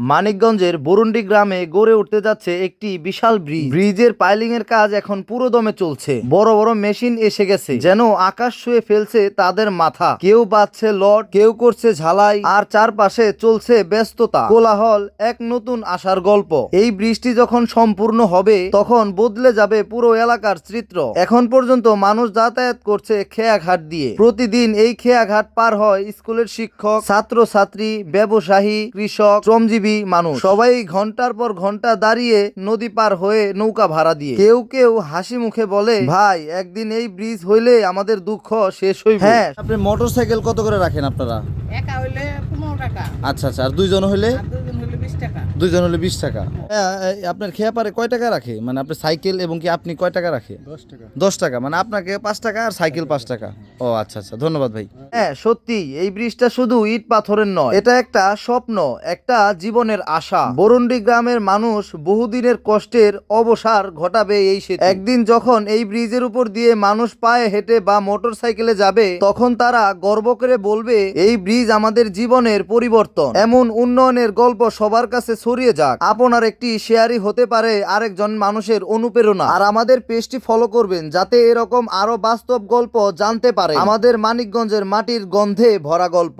মানিকগঞ্জের বরুন্ডি গ্রামে গড়ে উঠতে যাচ্ছে একটি বিশাল ব্রিজ। ব্রিজের পাইলিং এর কাজ এখন পুরো দমে চলছে। বড় বড় মেশিন এসে গেছে। যেন আকাশ শুয়ে ফেলছে তাদের মাথা। কেউ বাচ্ছে লট, কেউ করছে ঝালাই, আর চারপাশে চলছে ব্যস্ততা। কোলাহল, এক নতুন আশার গল্প। এই বৃষ্টি যখন সম্পূর্ণ হবে, তখন বদলে যাবে পুরো এলাকার চিত্র। এখন পর্যন্ত মানুষ যাতায়াত করছে খেয়াঘাট দিয়ে। প্রতিদিন এই খেয়াঘাট পার হয় স্কুলের শিক্ষক ছাত্র ছাত্রী ব্যবসায়ী, কৃষক, শ্রমজীবী মানুষ। সবাই ঘণ্টার পর ঘণ্টা দাঁড়িয়ে নদী পার হয়ে নৌকা ভাড়া দিয়ে। কেউ কেউ হাসি মুখে বলে ভাই একদিন এই ব্রিজ হইলে আমাদের দুঃখ শেষ হইবে। হ্যাঁ। আপনি মোটর সাইকেল কত করে রাখেন আপনারা? একা হইলে পনেরো টাকা। আচ্ছা আচ্ছা। আর দুইজন হইলে? আর দুজন হলে বিশ টাকা। হ্যাঁ, আপনার খেয়া পারে কয় টাকা রাখে? মানে আপনার সাইকেল এবং কি আপনি কয় টাকা রাখে? দশ টাকা। দশ টাকা মানে আপনাকে পাঁচ টাকা আর সাইকেল পাঁচ টাকা। ও আচ্ছা আচ্ছা ধন্যবাদ ভাই। হ্যাঁ সত্যি এই ব্রিজটা শুধু ইট পাথরের নয় এটা একটা স্বপ্ন একটা জীবনের আশা। বরুন্ডি গ্রামের মানুষ বহুদিনের কষ্টের অবসার ঘটাবে এই সেতু। একদিন যখন এই ব্রিজের উপর দিয়ে মানুষ পায়ে হেঁটে বা মোটর সাইকেলে যাবে তখন তারা গর্ব করে বলবে এই ব্রিজ আমাদের জীবনের পরিবর্তন। এমন উন্নয়নের গল্প সবার কাছে ছড়িয়ে যাক। আপনার একটি শেয়ারই হতে পারে আরেকজন মানুষের অনুপ্রেরণা। আর আমাদের পেজটি ফলো করবেন যাতে এরকম আরও বাস্তব গল্প জানতে পারে আমাদের মানিকগঞ্জের মাটির গন্ধে ভরা গল্প।